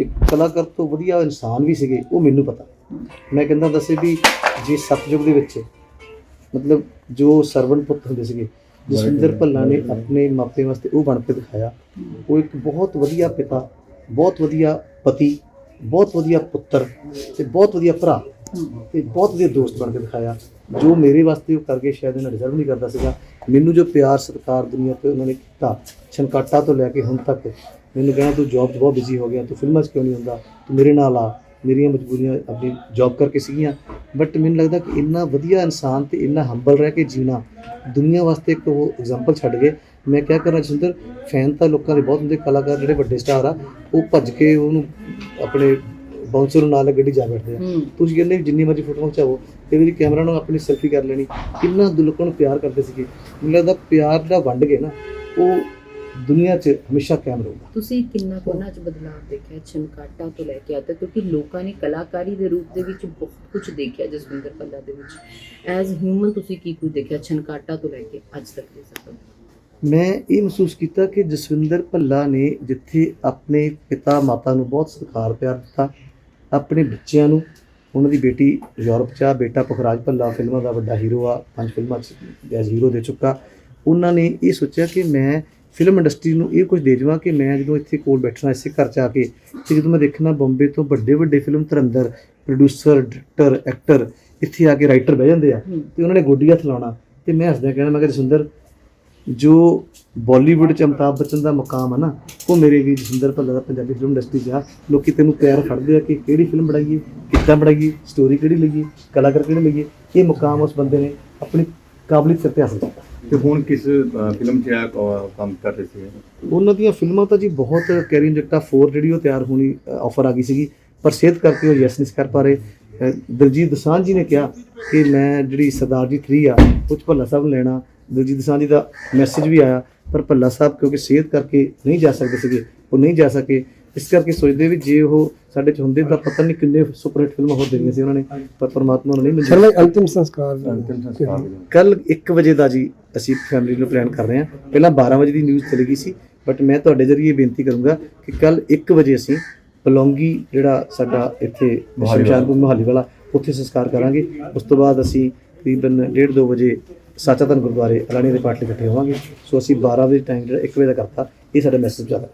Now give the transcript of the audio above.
ਇੱਕ ਕਲਾਕਾਰ ਤੋਂ ਵਧੀਆ ਇਨਸਾਨ ਵੀ ਸੀਗੇ, ਉਹ ਮੈਨੂੰ ਪਤਾ। ਮੈਂ ਕਹਿੰਦਾ, ਦੱਸੇ ਵੀ ਜੇ ਸਤਜੁਗ ਦੇ ਵਿੱਚ ਮਤਲਬ ਜੋ ਸਰਵਣ ਪੁੱਤ ਹੁੰਦੇ ਸੀਗੇ, ਜਸਵਿੰਦਰ ਭੱਲਾ ਨੇ ਆਪਣੇ ਮਾਪੇ ਵਾਸਤੇ ਉਹ ਬਣ ਕੇ ਦਿਖਾਇਆ ਉਹ ਇੱਕ ਬਹੁਤ ਵਧੀਆ ਪਿਤਾ, ਬਹੁਤ ਵਧੀਆ ਪਤੀ, ਬਹੁਤ ਵਧੀਆ ਪੁੱਤਰ ਤੇ ਬਹੁਤ ਵਧੀਆ ਭਰਾ ਤੇ ਬਹੁਤ ਵਧੀਆ ਦੋਸਤ ਬਣ ਕੇ ਦਿਖਾਇਆ। ਜੋ ਮੇਰੇ ਵਾਸਤੇ ਉਹ ਕਰਕੇ ਸ਼ਾਇਦ ਇਹਨਾਂ ਡਿਜ਼ਰਵ ਨਹੀਂ ਕਰਦਾ ਸੀਗਾ। ਮੈਨੂੰ ਜੋ ਪਿਆਰ, ਸਤਿਕਾਰ ਦੁਨੀਆ ਤੇ ਉਹਨਾਂ ਨੇ ਕੀਤਾ ਛਨਕਾਟਾ ਤੋਂ ਲੈ ਕੇ ਹੁਣ ਤੱਕ ਮੈਨੂੰ ਕਹਿਣਾ ਤੂੰ ਜੌਬ 'ਚ ਬਹੁਤ ਬਿਜ਼ੀ ਹੋ ਗਿਆ ਤੂੰ ਫਿਲਮਾਂ 'ਚ ਕਿਉਂ ਨਹੀਂ ਹੁੰਦਾ? ਤੂੰ ਮੇਰੇ ਨਾਲ ਆ ਮੇਰੀਆਂ ਮਜਬੂਰੀਆਂ ਆਪਣੀ ਜੌਬ ਕਰਕੇ ਸੀਗੀਆਂ। ਬਟ ਮੈਨੂੰ ਲੱਗਦਾ ਕਿ ਇੰਨਾ ਵਧੀਆ ਇਨਸਾਨ ਤੇ ਇੰਨਾ ਹੰਬਲ ਰਹਿ ਕੇ ਜੀਣਾ ਦੁਨੀਆ ਵਾਸਤੇ ਇੱਕ ਉਹ ਐਗਜ਼ਾਮਪਲ ਛੱਡ ਗਏ। ਮੈਂ ਕਿਹਾ ਕਰਾਂ ਜਸਿੰਦਰ ਫੈਨ ਤਾਂ ਲੋਕਾਂ ਦੇ ਬਹੁਤ ਹੁੰਦੇ ਕਲਾਕਾਰ ਜਿਹੜੇ ਵੱਡੇ ਸਟਾਰ ਆ ਉਹ ਭੱਜ ਕੇ ਉਹਨੂੰ ਆਪਣੇ ਬਾਉਂਸਰ ਨੂੰ ਨਾਲ ਗੱਡੀ ਜਾ ਬੈਠਦੇ ਆ। ਤੁਸੀਂ ਕਹਿੰਦੇ ਜਿੰਨੀ ਮਰਜ਼ੀ ਫੋਟੋ ਖਿਚਾਵੋ ਤੇ ਵੀ ਕੈਮਰਾ ਨੂੰ ਆਪਣੀ ਸੈਲਫੀ ਕਰ ਲੈਣੀ। ਕਿੰਨਾ ਲੋਕਾਂ ਨੂੰ ਪਿਆਰ ਕਰਦੇ ਸੀਗੇ। ਮੈਨੂੰ ਲੱਗਦਾ ਪਿਆਰ ਦਾ ਵੰਡ ਗਏ ਨਾ ਉਹ ਦੁਨੀਆ 'ਚ ਹਮੇਸ਼ਾ ਕਾਇਮ ਰਹੂਗਾ। ਤੁਸੀਂ ਕਿੰਨਾ ਕੁ ਉਹਨਾਂ 'ਚ ਬਦਲਾਅ ਦੇਖਿਆ ਛਨਕਾਟਾ ਤੋਂ ਲੈ ਕੇ ਤੱਕ ਕਿਉਂਕਿ ਲੋਕਾਂ ਨੇ ਕਲਾਕਾਰੀ ਦੇ ਰੂਪ ਦੇ ਵਿੱਚ ਬਹੁਤ ਕੁਝ ਦੇਖਿਆ ਜਸਵਿੰਦਰ ਪੱਲਾ ਦੇ ਵਿੱਚ। ਐਜ਼ ਹਿਊਮਨ ਤੁਸੀਂ ਕੀ ਕੁਝ ਦੇਖਿਆ ਛਨਕਾਟਾ ਤੋਂ ਲੈ ਕੇ ਅੱਜ ਤੱਕ ਦੇ ਸਫਰ ਮੈਂ ਇਹ ਮਹਿਸੂਸ ਕੀਤਾ ਕਿ ਜਸਵਿੰਦਰ ਭੱਲਾ ਨੇ ਜਿੱਥੇ ਆਪਣੇ ਪਿਤਾ ਮਾਤਾ ਨੂੰ ਬਹੁਤ ਸਤਿਕਾਰ ਪਿਆਰ ਦਿੱਤਾ ਆਪਣੇ ਬੱਚਿਆਂ ਨੂੰ ਉਹਨਾਂ ਦੀ ਬੇਟੀ ਯੂਰਪ 'ਚ ਆ ਬੇਟਾ ਪੁਖਰਾਜ ਭੱਲਾ ਫਿਲਮਾਂ ਦਾ ਵੱਡਾ ਹੀਰੋ ਆ ਪੰਜ ਫਿਲਮਾਂ 'ਚ ਹੀਰੋ ਦੇ ਚੁੱਕਾ। ਉਹਨਾਂ ਨੇ ਇਹ ਸੋਚਿਆ ਕਿ ਮੈਂ ਫਿਲਮ ਇੰਡਸਟਰੀ ਨੂੰ ਇਹ ਕੁਝ ਦੇ ਜਾਵਾਂ ਕਿ ਮੈਂ ਜਦੋਂ ਇੱਥੇ ਕੋਲ ਬੈਠਣਾ ਇਸੇ ਘਰ 'ਚ ਆ ਕੇ ਤੇ ਜਦੋਂ ਮੈਂ ਦੇਖਣਾ ਬੰਬੇ ਤੋਂ ਵੱਡੇ ਵੱਡੇ film Dharmendra producer director actor ਇੱਥੇ ਆ ਕੇ ਰਾਈਟਰ ਬਹਿ ਜਾਂਦੇ ਆ ਤੇ ਉਹਨਾਂ ਨੇ ਗੋਡੀ ਹੱਥ ਲਾਉਣਾ ਤੇ ਮੈਂ ਹੱਸਦਿਆਂ ਕਹਿਣਾ ਮੈਂ ਕਿਹਾ ਜਸਵਿੰਦਰ ਜੋ ਬਾਲੀਵੁੱਡ ਚ ਅਮਿਤਾਭ ਬੱਚਨ ਦਾ ਮੁਕਾਮ ਹੈ ਨਾ ਉਹ ਮੇਰੇ ਵੀ ਜਸਵਿੰਦਰ ਭੱਲਾ ਦਾ ਪੰਜਾਬੀ ਫਿਲਮ ਇੰਡਸਟਰੀ 'ਚ ਆ। ਲੋਕੀ ਤੈਨੂੰ ਪਿਆਰ ਫੜਦੇ ਆ ਕਿ ਕਿਹੜੀ ਫਿਲਮ ਬਣਾਈਏ ਕਿੱਦਾਂ ਬਣਾਈਏ ਸਟੋਰੀ ਕਿਹੜੀ ਲਈਏ ਕਲਾਕਾਰ ਕਿਹੜੇ ਲਈਏ। ਇਹ ਮੁਕਾਮ ਉਸ ਬੰਦੇ ਨੇ ਆਪਣੀ ਕਾਬਲੀਅਤ ਸਿਰ ਤੇ ਹਾਸਲ ਕੀਤਾ। ਤੇ ਹੁਣ ਕਿਸ ਫਿਲਮ 'ਚ ਆ ਕੰਮ ਕਰ ਰਹੇ ਸੀ ਉਹਨਾਂ ਦੀਆਂ ਫਿਲਮਾਂ ਤਾਂ ਜੀ ਬਹੁਤ ਕੈਰੀਨ ਜੱਟਾ 4 ਜਿਹੜੀ ਉਹ ਤਿਆਰ ਹੋਣੀ ਆਫਰ ਆ ਗਈ ਸੀਗੀ ਪਰ ਸਿਹਤ ਕਰਕੇ ਉਹ ਯੈਸ ਨਹੀਂ ਕਰ ਪਾ ਰਹੇ। ਦਿਲਜੀਤ ਦਸਾਂਝ ਜੀ ਨੇ ਕਿਹਾ ਕਿ ਮੈਂ ਜਿਹੜੀ ਸਰਦਾਰ ਜੀ 3 ਆ ਉਹ 'ਚ ਭੱਲਾ ਸਾਹਿਬ ਨੂੰ ਲੈਣਾ। ਦਿਲਜੀਤ ਦਸਾਂਝ ਜੀ ਦਾ ਮੈਸੇਜ ਵੀ ਆਇਆ ਪਰ ਭੱਲਾ ਸਾਹਿਬ ਕਿਉਂਕਿ ਸਿਹਤ ਕਰਕੇ ਨਹੀਂ ਜਾ ਸਕਦੇ ਸੀਗੇ ਉਹ ਨਹੀਂ ਜਾ ਸਕੇ। ਇਸ ਕਰਕੇ ਸੋਚਦੇ ਵੀ ਜੇ ਉਹ ਸਾਡੇ ਚ ਹੁੰਦੇ ਤਾਂ ਪਤਾ ਨਹੀਂ ਕਿੰਨੇ ਸੁਪਰ ਹਿੱਟ ਫਿਲਮਾਂ ਹੋ ਦੇਣੀਆਂ ਸੀ ਉਹਨਾਂ ਨੇ ਪਰ ਪਰਮਾਤਮਾ ਨੂੰ ਨਹੀਂ ਮਿਲਿਆ ਸ਼ਰਮਾ ਅੰਤਿਮ ਸੰਸਕਾਰ ਅੰਤਿਮ ਸੰਸਕਾਰ ਕੱਲ 1 ਵਜੇ ਦਾ ਜੀ ਅਸੀਂ ਫੈਮਿਲੀ ਨੂੰ ਪਲਾਨ ਕਰ ਰਹੇ ਹਾਂ। ਪਹਿਲਾਂ 12 ਵਜੇ ਦੀ ਨਿਊਜ਼ ਚਲੀ ਗਈ ਸੀ ਬਟ ਮੈਂ ਤੁਹਾਡੇ ਜਰੀਏ ਬੇਨਤੀ ਕਰੂੰਗਾ ਕਿ ਕੱਲ 1 ਵਜੇ ਅਸੀਂ ਪਲੌਂਗੀ ਜਿਹੜਾ ਸਾਡਾ ਇੱਥੇ ਸ਼ਮਸ਼ਾਨਪੁਰ ਮੋਹਾਲੀ ਵਾਲਾ ਉੱਥੇ ਸੰਸਕਾਰ ਕਰਾਂਗੇ। ਉਸ ਤੋਂ ਬਾਅਦ ਅਸੀਂ ਤਕਰੀਬਨ 1:30 2 ਵਜੇ ਸਾਚਾ ਧਨ ਗੁਰਦੁਆਰੇ ਅਲਾਣੀ ਦੇ ਪਾਠ ਲਈ ਇਕੱਠੇ ਹੋਵਾਂਗੇ। ਸੋ ਅਸੀਂ 12 ਵਜੇ ਟਾਈਮ ਜਿਹੜਾ 1 ਵਜੇ ਦਾ ਕਰਤਾ ਇਹ ਸਾਡਾ ਮੈਸੇਜ ਜ਼ਿਆਦਾ।